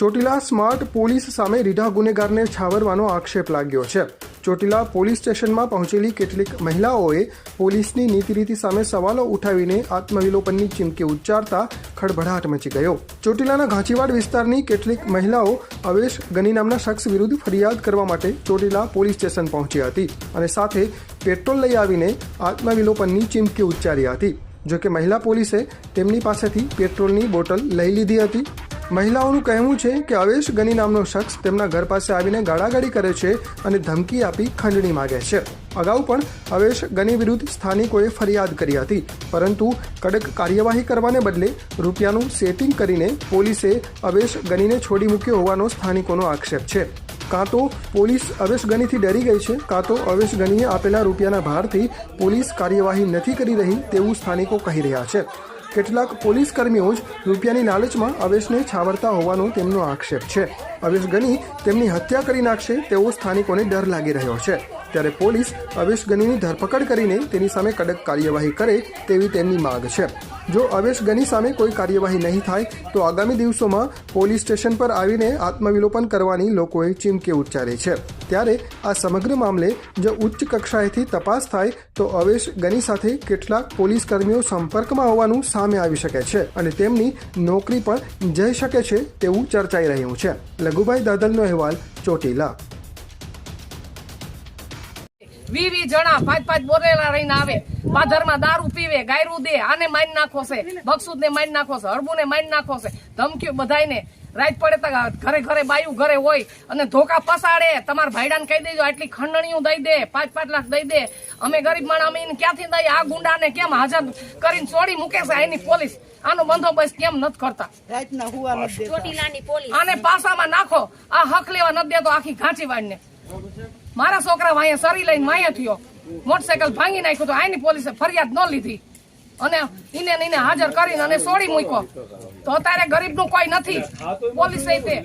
Chotila smart police સામે રીઢા ગુનેગારને છાવરવાનો આક્ષેપ લાગ્યો છે. ચોટીલા પોલીસ સ્ટેશનમાં પહોંચેલી કેટલીક મહિલાઓએ પોલીસની નીતિરીતિ સામે સવાલો ઉઠાવીને આત્મવિલોપનની ચીમકી ઉચ્ચારતા ખળભળાટ મચી ગયો. ચોટીલાના ઘાંચીવાડ વિસ્તારની કેટલીક મહિલાઓ અવેશ ગની નામના શખ્સ વિરુદ્ધ ફરિયાદ કરવા માટે ચોટીલા પોલીસ સ્ટેશન પહોંચી હતી અને સાથે પેટ્રોલ લઈ આવીને આત્મવિલોપનની ચીમકી ઉચ્ચારી હતી. જોકે મહિલા પોલીસે તેમની પાસેથી પેટ્રોલની બોટલ લઈ લીધી હતી. મહિલાઓનું કહેવું છે કે અવેશ ગની નામનો શખ્સ તેમના ઘર પાસે આવીને ગાળાગાળી કરે છે અને ધમકી આપી ખંડણી માગે છે. અગાઉ પણ અવેશ ગની વિરુદ્ધ સ્થાનિકોએ ફરિયાદ કરી હતી, પરંતુ કડક કાર્યવાહી કરવાને બદલે રૂપિયાનું સેટિંગ કરીને પોલીસે અવેશ ગનીને છોડી મૂક્યો હોવાનો સ્થાનિકોનો આક્ષેપ છે. કાં તો પોલીસ અવેશ ગનીથી ડરી ગઈ છે, કાં તો અવેશ ગનીએ આપેલા રૂપિયાના ભારથી પોલીસ કાર્યવાહી નથી કરી રહી તેવું સ્થાનિકો કહી રહ્યા છે. કેટલાક પોલીસ કર્મીઓ જ રૂપિયાની લાલચમાં અવેશને છાવરતા હોવાનો તેમનો આક્ષેપ છે. અવેશ ગની તેમની હત્યા કરી નાખશે તેવો સ્થાનિકોને ડર લાગી રહ્યો છે. ત્યારે પોલીસ અવેશ ગનીની ધરપકડ કરીને તેની સામે કડક કાર્યવાહી કરે તેવી તેમની માંગ છે. જો અવેશ ગની સામે કોઈ કાર્યવાહી નહીં થાય, તો આગામી દિવસોમાં પોલીસ સ્ટેશન પર આવીને આત્મવિલોપન કરવાની લોકોએ ચીમકી ઉચ્ચારી છે. ત્યારે આ સમગ્ર મામલે જો ઉચ્ચ કક્ષાએથી તપાસ થાય, તો અવેશ ગની સાથે કેટલાક પોલીસ કર્મીઓ સંપર્કમાં હોવાનું સામે આવી શકે છે અને તેમની નોકરી પણ જઈ શકે છે તેવું ચર્ચાઈ રહ્યું છે. લઘુભાઈ દાદલનો અહેવાલ ચોટીલા. વી વી જણા પાંચ પાંચ બોરેલા રહીને આવે. પાધરમાં દારૂ પીવે, ગાયરું દે, આને મારી નાખો છે. બક્ષુદ ને મારી નાખો છે હરબુ ને મારી નાખો છે. ધમકીઓ બધાયને રાત પડે તો ઘરે ઘરે બાયું ઘરે હોય અને ધોકા પસાડે. તમારા ભાઈડાને કહી દેજો આટલી ખંડણીઓ દઈ દે પાંચ પાંચ લાખ દઈ દે. અમે ગરીબ માણસ અમે એને ક્યાંથી દઈએ? આ ગુંડાને કેમ હાજર કરીને છોડી મૂકે છે? એની પોલીસ. આનો બંદોબસ્ત કેમ નથી કરતા? આને પાસામાં નાખો. આ હક લેવા નથી દેતો આખી ઘાંચી વાળને મારા છોકરા વાંહે સરી લઈને માયા થયો. મોટરસાયકલ ભાંગી નાખ્યું તો આની પોલીસે ફરિયાદ ન લીધી. અને એને એને હાજર કરીને અને છોડી મૂક્યો. તો તારે ગરીબનું કોઈ નથી. પોલીસે તે.